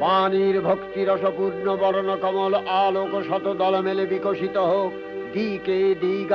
বাণীর ভক্তি রসপূর্ণ বর্ণ কমল আলোক শত দল মেলে বিকশিত হোক। দিকে দিগা